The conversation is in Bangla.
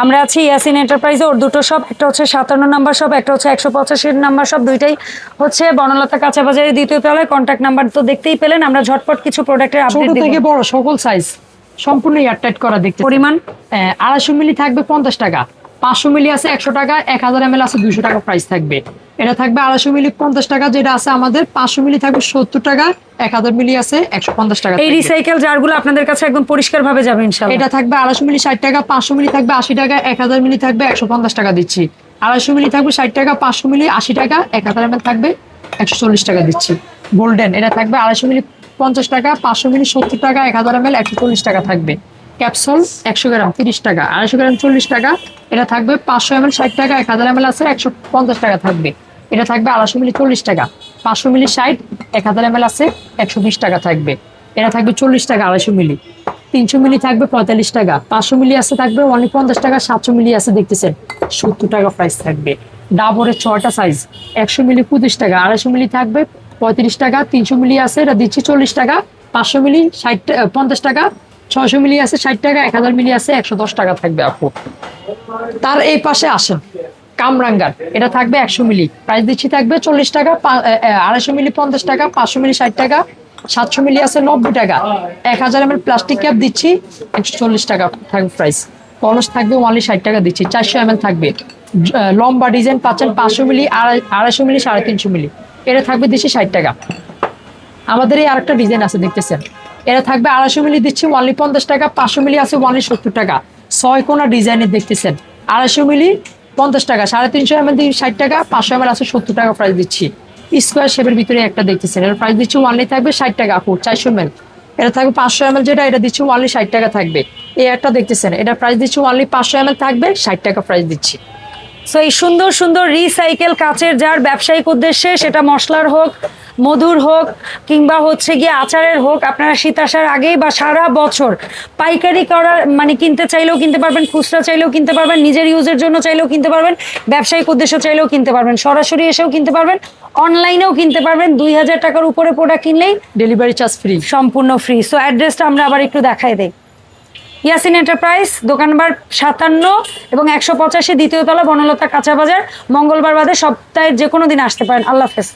আমরা আছি ইয়াসিন এন্টারপ্রাইজে। ওর দুটো শপ একটা হচ্ছে সাতান্ন নাম্বার শপ একটা হচ্ছে একশো পঁচাশি নাম্বার শপ দুইটাই হচ্ছে বনলতা কাঁচাবাজারের দ্বিতীয় তলায়। কন্ট্যাক্ট নাম্বার তো দেখতেই পেলেন। আমরা ঝটপট কিছু প্রোডাক্টের ছোট আপডেট থেকে বড় সকল সাইজ সম্পূর্ণ এয়ারটাইট করা দেখতে পরিমাণ? আড়াইশো মিলি থাকবে পঞ্চাশ টাকা। পাঁচশো মিলি আছে একশো টাকা এক হাজার এম আছে দুইশো টাকা প্রাইস থাকবে। এটা থাকবে আড়াইশো মিলি পঞ্চাশ টাকা যেটা আছে আমাদের পাঁচশো মিলি থাকবে সত্তর টাকা এক হাজার মিলি আছে একশো পঞ্চাশ টাকা এই। রিসাইকেল জারগুলো আপনাদের কাছে একদম পরিষ্কার ভাবে যাবে ইনশাল্লাহ এটা থাকবে আড়াইশো মিলি ষাট টাকা পাঁচশো মিলি থাকবে আশি টাকা এক হাজার মিলি থাকবে একশো পঞ্চাশ টাকা দিচ্ছি। আড়াইশো মিলি থাকবে ষাট টাকা পাঁচশো মিলি আশি টাকা এক হাজার এম থাকবে একশো চল্লিশ টাকা দিচ্ছি। গোল্ডেন এটা থাকবে আড়াইশো মিলি পঞ্চাশ টাকা পাঁচশো মিলি সত্তর টাকা এক হাজার এম একশো চল্লিশ টাকা থাকবে। ক্যাপসুল একশো গ্রাম তিরিশ টাকা আড়াইশো গ্রাম চল্লিশ টাকা এটা থাকবে পাঁচশো এম ষাট টাকা এক হাজার এম আছে একশো পঞ্চাশ টাকা থাকবে। এটা থাকবে আড়াইশো মিলি চল্লিশ টাকা। পাঁচশো মিলি ষাট, এক হাজার এম আছে, একশো বিশ টাকা থাকবে। এটা থাকবে চল্লিশ টাকা, আড়াইশো মিলি। তিনশো মিলি থাকবে পঁয়তাল্লিশ টাকা। পাঁচশো মিলি আছে থাকবে অনেক পঞ্চাশ টাকা, সাতশো মিলি আছে দেখতেছেন, সত্তর টাকা প্রাইস থাকবে। ডাবরের ছটা সাইজ একশো মিলি পঁচিশ টাকা, আড়াইশো মিলি থাকবে পঁয়ত্রিশ টাকা, তিনশো মিলি আছে, এটা দিচ্ছি চল্লিশ টাকা, পাঁচশো মিলি ষাট পঞ্চাশ টাকা, ছয়শো মিলি আছে ষাট টাকা, এক হাজার মিলি আছে, একশো দশ টাকা থাকবে আপু। তার এই পাশে আসেন। কামরাঙ্গার। এটা থাকবে একশো মিলি। প্রাইস দিচ্ছি থাকবে চল্লিশ টাকা আড়াইশো মিলি, পঞ্চাশ টাকা, পাঁচশো মিলি, ষাট টাকা, সাতশো মিলি আছে নব্বই টাকা। এক হাজার এম প্লাস্টিক ক্যাপ দিচ্ছি, একশো চল্লিশ টাকা থাকবে প্রাইস কলস থাকবে ওয়ানলি ষাট টাকা দিচ্ছি, চারশো এম থাকবে। লম্বা ডিজাইন পাচ্ছেন পাঁচশো মিলি, আড়াই, আড়াইশো মিলি, সাড়ে তিনশো মিলি। এটা থাকবে দিচ্ছি ষাট টাকা। আমাদের এই আরেকটা ডিজাইন আছে, দেখতেছেন? এটা থাকবে আড়াইশো মিলি দিচ্ছি ওয়ানলি পঞ্চাশ টাকা, পাঁচশো মিলি আছে ওয়ানলি সত্তর টাকা। ছয় কোনা ডিজাইনের দেখতেছেন। আড়াইশো মিলি পঞ্চাশ টাকা, সাড়ে তিনশো এম এল ষাট টাকা, পাঁচশো এম আছে সত্তর টাকা প্রাইস দিচ্ছি। স্কোয়ার শেপের ভিতরে একটা দেখতেছেন, এর প্রাইস দিচ্ছি ওয়ানলি থাকবে ষাট টাকা, আপু, চারশো এম এটা থাকবে পাঁচশো এম যেটা, এটা দিচ্ছি ওয়ানলি ষাট টাকা থাকবে। এই একটা দেখতেছেন, এটা প্রাইস দিচ্ছি ওয়ানলি পাঁচশো এম থাকবে, ষাট টাকা প্রাইস দিচ্ছি। সো এই সুন্দর সুন্দর রিসাইকেল কাচের যার ব্যবসায়িক উদ্দেশ্যে, সেটা মশলার হোক মধুর হোক কিংবা হচ্ছে গিয়ে আচারের হোক আপনারা শীত আসার আগেই বা সারা বছর পাইকারি করার মানে কিনতে চাইলেও কিনতে পারবেন খুচরা চাইলেও কিনতে পারবেন নিজের ইউজের জন্য চাইলেও কিনতে পারবেন ব্যবসায়িক উদ্দেশ্য চাইলেও কিনতে পারবেন সরাসরি এসেও কিনতে পারবেন অনলাইনেও কিনতে পারবেন দুই হাজার টাকার উপরে প্রোডাক্ট কিনলেই ডেলিভারি চার্জ ফ্রি সম্পূর্ণ ফ্রি সো অ্যাড্রেসটা আমরা আবার একটু দেখাই দেই। ইয়াসিন এন্টারপ্রাইজ দোকান নাম্বার সাতান্ন এবং একশো পঁচাশি দ্বিতীয়তলা বনলতা কাঁচা বাজার মঙ্গলবার বাদে সপ্তাহের যে কোনো দিন আসতে পারেন। আল্লাহ হাফেজ।